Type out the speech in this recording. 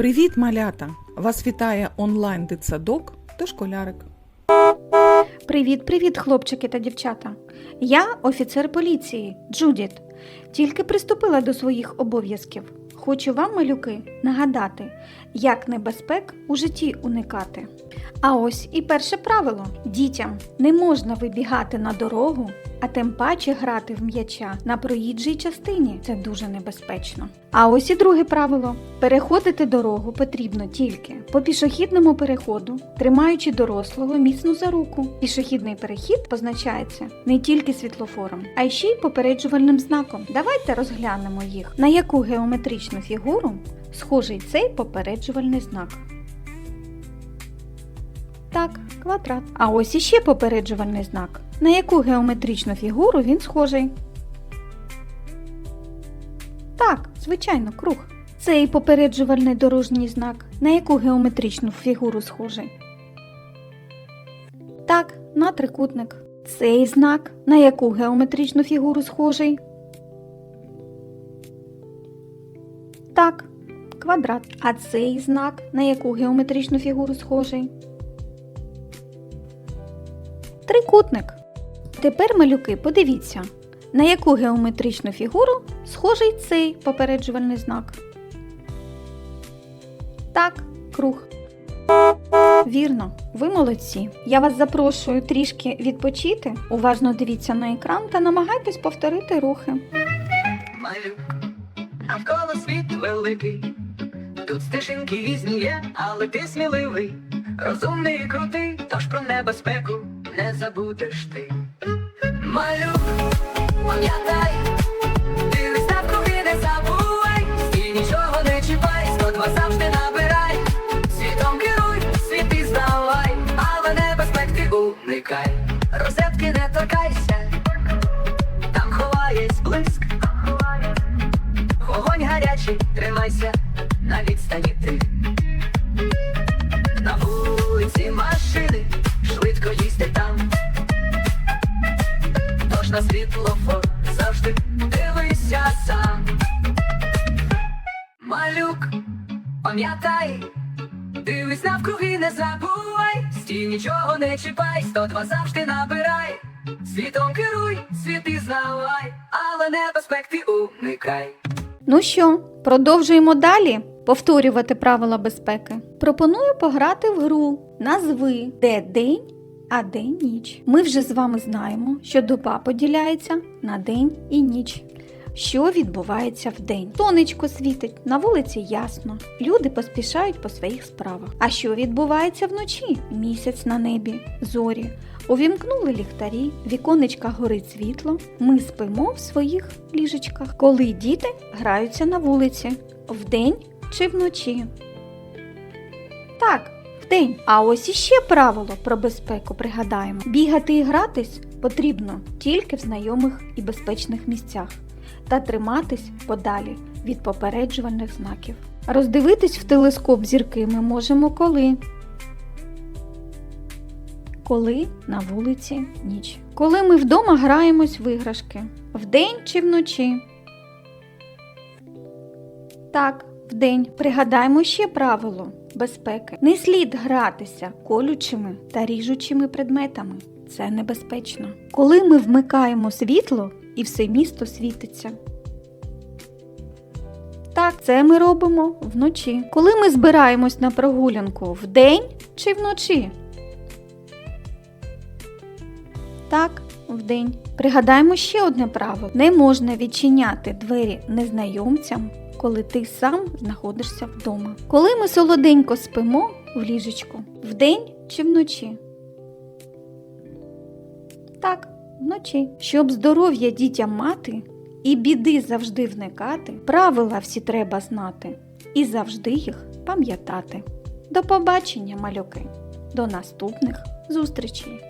Привіт, малята! Вас вітає онлайн дитсадок та школярик. Привіт, привіт, хлопчики та дівчата. Я офіцер поліції Джудіт. Тільки приступила до своїх обов'язків. Хочу вам, малюки, нагадати, як небезпек у житті уникати. А ось і перше правило: дітям не можна вибігати на дорогу, а тим паче грати в м'яча на проїжджій частині. Це дуже небезпечно. А ось і друге правило: переходити дорогу потрібно тільки по пішохідному переходу, тримаючи дорослого міцно за руку. Пішохідний перехід позначається не тільки світлофором, а й ще й попереджувальним знаком. Давайте розглянемо їх, на яку геометричну фігуру схожий цей попереджувальний знак. Так, квадрат. А ось іще попереджувальний знак. На яку геометричну фігуру він схожий? Так, звичайно, круг. Цей попереджувальний дорожній знак. На яку геометричну фігуру схожий? Так, на трикутник. Цей знак на яку геометричну фігуру схожий? Так, квадрат. А цей знак на яку геометричну фігуру схожий? Трикутник. Тепер, малюки, подивіться, на яку геометричну фігуру схожий цей попереджувальний знак. Так, круг. Вірно, ви молодці. Я вас запрошую трішки відпочити. Уважно дивіться на екран та намагайтесь повторити рухи. малюк, навколо світ великий. Тут стежинки різні є, але ти сміливий, розумний і крутий, тож про небезпеку не забудеш ти. Малюк, пам'ятай, дивись навкруги, не забувай, стій нічого не чіпай, 102 завжди набирай, світом керуй, світи здавай, але небезпек ти уникай, розетки не торкайся, там ховаєсь блиск. Вогонь гарячий, тримайся на відстані ти. На світлофор завжди дивися сам. Малюк, пам'ятай, дивись навкруги, не забувай, стій нічого не чіпай, 102 завжди набирай. Світом керуй, світи знавай, але небезпек ти уникай. Ну що, продовжуємо далі повторювати правила безпеки. Пропоную пограти в гру назви де день, а де ніч. Ми вже з вами знаємо, що доба поділяється на день і ніч. Що відбувається вдень? Сонечко світить, на вулиці ясно. Люди поспішають по своїх справах. А що відбувається вночі? Місяць на небі, зорі. Увімкнули ліхтарі, віконечка горить світло. Ми спимо в своїх ліжечках, коли діти граються на вулиці, вдень чи вночі. Так, вдень. А ось іще правило про безпеку пригадаємо. Бігати і гратись потрібно тільки в знайомих і безпечних місцях та триматись подалі від попереджувальних знаків. Роздивитись в телескоп зірки ми можемо коли. Коли на вулиці ніч. Коли ми вдома граємось в іграшки. Вдень чи вночі? Так, вдень. Пригадаємо ще правило безпеки. Не слід гратися колючими та ріжучими предметами. Це небезпечно. Коли ми вмикаємо світло і все місто світиться. Так, це ми робимо вночі. Коли ми збираємось на прогулянку вдень чи вночі? Так, вдень. Пригадаємо ще одне правило: не можна відчиняти двері незнайомцям, коли ти сам знаходишся вдома. Коли ми солоденько спимо в ліжечку, вдень чи вночі? Так, вночі. Щоб здоров'я дітям мати і біди завжди вникати, правила всі треба знати і завжди їх пам'ятати. До побачення, малюки! До наступних зустрічей!